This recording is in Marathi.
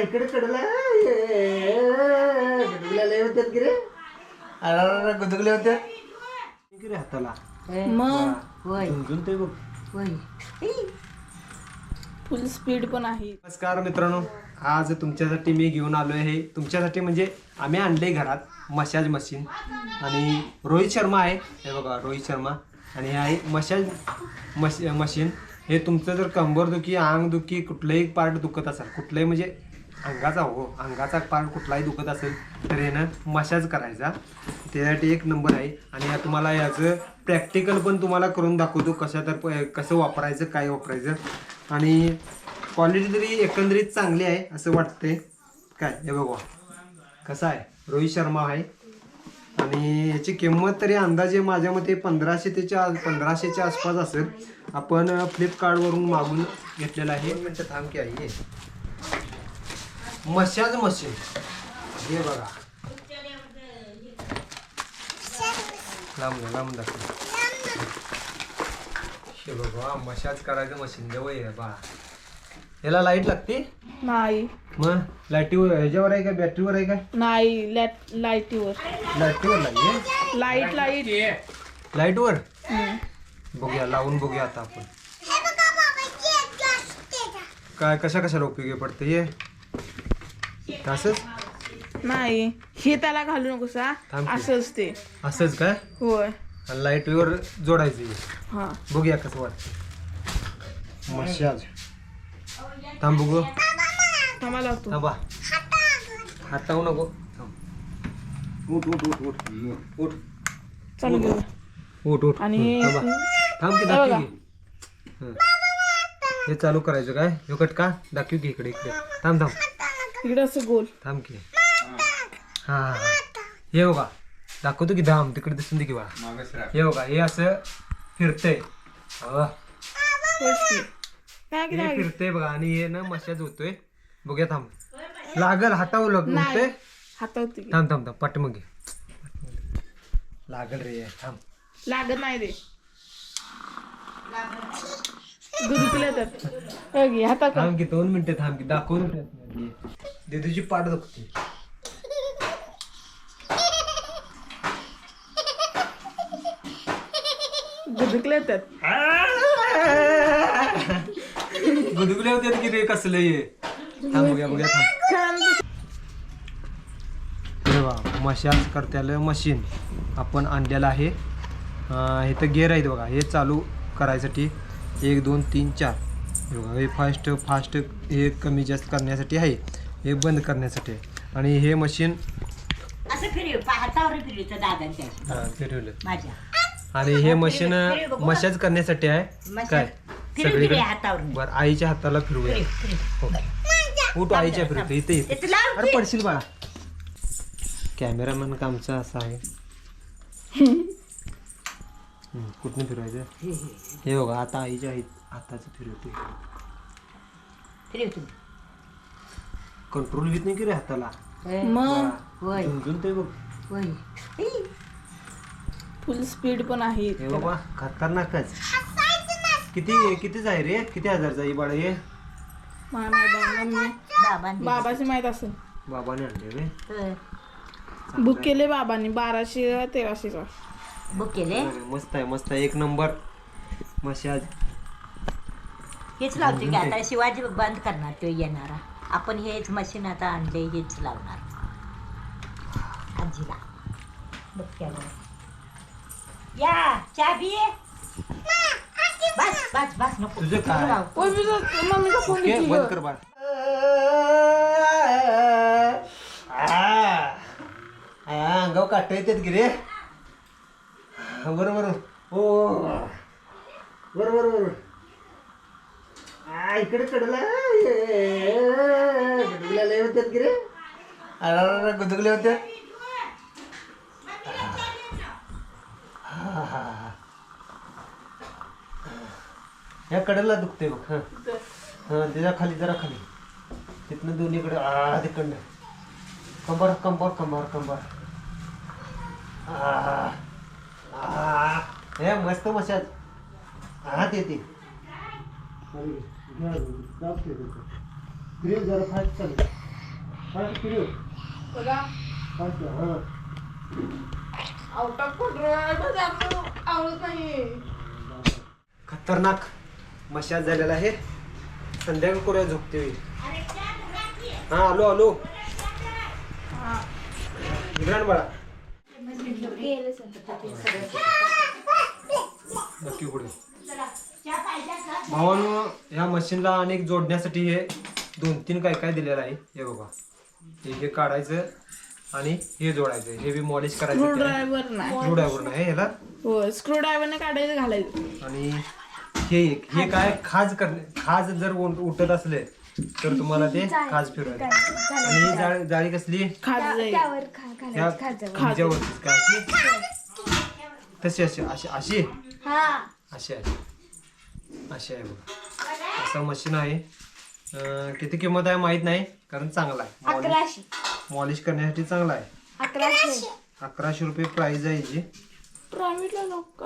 इकडे कडला गुदगुल्या लय होत्यात की रे. अरे गुदगुले होत्या की रे हाताला? मग? होय. बघ. फुल स्पीड पण आहे. नमस्कार मित्रांनो आज तुमच्यासाठी मी घेऊन आलो आहे तुमच्यासाठी म्हणजे आम्ही आणले घरात मसाज मशीन. आणि रोहित शर्मा आहे. हे बघा रोहित शर्मा. आणि हे आहे मसाज मश मशीन. हे तुमचं जर कंबर दुखी अंग दुखी कुठलंही पार्ट दुखत असेल कुठलंही म्हणजे अंगाचा हो अंगाचा पार कुठलाही दुखत असेल तर यानं मशाज करायचा. त्यासाठी एक नंबर आहे. आणि या तुम्हाला याचं प्रॅक्टिकल पण तुम्हाला करून दाखवतो कशा तर कसं वापरायचं काय वापरायचं. आणि क्वालिटी तरी एकंदरीत चांगली आहे असं वाटतंय. काय? हे बघा. कसं आहे? रोहित शर्मा आहे. आणि याची किंमत तरी अंदाजे माझ्या मते पंधराशे तेच्या पंधराशेच्या आसपास असेल. आपण फ्लिपकार्टवरून मागून घेतलेलं आहे. म्हणजे मिनटं थांब की आहे मशाज मशीन. हे बघा. लांब लांब दाखव हे बघा मशाज करायचं मशीन. जवळ आहे बा याला लाइट लागते? नाही. मग? लाईटीवर ह्याच्यावर आहे का? बॅटरीवर आहे का? नाही लॅट लाईटीवर. लाईटीवर नाही लाइट लाइट. लाईटवर. बघूया लावून बघूया आता आपण. काय कशा कशाला उपयोगी पडते हे? असंच नाही हे त्याला घालू नकोस हा. थांब की. असंच ते. असंच काय? होय. आणि लाईटवर जोडायचं हे. हा. बघूया कसं वाटतं मशाज थांब बघू. थांबा लागतो थांबा. हातावू नको. थांब. उठ उठ उठ उठ. उठ. चालू घेऊ उठ उठ. आणि हं, थांबा. थांब की हे दाखव. की. हं. हे चालू करायचं काय? हे कट का? दाखव की इकडे इकडे. थांब थांब. इकडे असं गोल. थांब की. हा हा. हा. बघा दाखवतो की धाम तिकडे दिसून दे की बा हे बघा हे असं फिरतंय. अ, होयच की. काय की हे नाही? फिरतंय बघा आणि हे ना मशाज होतोय. बघूया थांब. लागल हातावर लग नाही. होतंय. हातावरती घे. थांब थांब थांब पाठीमागे. लागल रे थांब. लागत नाही रे. गुरुकुला येतात हे घे, हातात कर. थांब की दोन मिनिटं थांब की दाखवून दिदूची पाठ दुखते. गुरुकुला येतात गुदगुले होते की रे कसलं हे? थांब बघूया बघूया थांब. छान अरे वा मशाज करत्याला मशीन. आपण आणलेलं आहे. अं, इथं गेअर आहेत बघा हे चालू करायसाठी. एक दोन तीन चार. हे बघा हे फास्ट फास्ट हे कमी जास्त करण्यासाठी आहे. हे बंद करण्यासाठी आहे. आणि हे मशीन असं फिरव पा- हातावर फिरवतं दादांच्या. हां, फिरवलं. माझ्या. आणि हे मशीन मशाज करण्यासाठी आहे. काय? फिरव सगळीकडे? हातावर बर आईच्या हाताला फिरवूया. फिरव फिरव. हो. उठ आईच्या फिरवते. इथे इथे. इथं लाव अरे पडशील बाळा. कॅमेरामॅन कामचा असा आहे. कुठनं फिरवायचं? हे बघा आता आईच्या आई हाताचं फिरवते. फिरव तुम्ही. कंट्रोल घेत नाही की रे हाताला? मग? होय समजून ते बघ. होय ई, फुल स्पीड पण आहे. हे बाबा खतरनाकच किती कितीच आहे रे? किती हजारचा आहे बाळा हे? मला माहीत आहे. बाबांनी माहीत असेल. बाबाने आणले रे. बुक केले बाबांनी बाराशे तेराशेचा. बुक केले? मस्त आहे मस्त आहे. एक नंबर. मशाज हेच लावते की आता शिवाजी बंद करणार तो येणारा. आपण हेच मशीन आता आणले हेच लावणार. आजीला. डोक्यावर या चहा पिये बस बस बस नको. तुझं काय? मम्मीचा फोन बंद. कर बाळ अंगाव काटा येतात की रे? बरोबर हो बरोबर बरोबर आ, इकडे कडला. गुदगुल्या लय होत्यात की रे? अरे गुदगुले होत्या. या कडेला दुखते बघ हा. हां त्याच्याखाली जरा खाली. तिथनं दोन्हीकडे आ तिकडनं. कंबर कंबर कंबर कंबर. हा आ, हे मस्त मशाज हात येते. जरा फास्ट चालू बघा. आउट ऑफ कंट्रोलमध्ये आपलं आवडत नाही. खतरनाक मशाज झालेला आहे. संध्याकाळ करूया झोपते हा आलो आलो. इकडे बाळा. नक्की पुढे भावानो ह्या मशीनला अनेक जोडण्यासाठी हे दोन तीन काय काय दिलेलं आहे? हे बघा. हे हे काढायचं आणि हे जोडायचं. हे बी मॉलिश स्क्रू करायचं ड्रायव्हर नाही. स्क्रू ड्रायव्हर ह्याला हो स्क्रू ड्रायव्हरने काढायचं घालायचं. आणि हे एक हे काय खाज करणे खाज जर उठ- उठत असले तर तुम्हाला ते खाज फिरवायचं. आणि ही जाळी जाळी कसली? खाज काय तशी अशी अशी अशी हा अशी आहे अशी आहे बघा असं मशीन आहे अं, किती किंमत आहे माहीत नाही कारण चांगला आहे मॉलिश अकराशे मॉलिश करण्यासाठी चांगला आहे अकराशे अकराशे रुपये प्राइस आहे याची प्रायव्हेटला लोक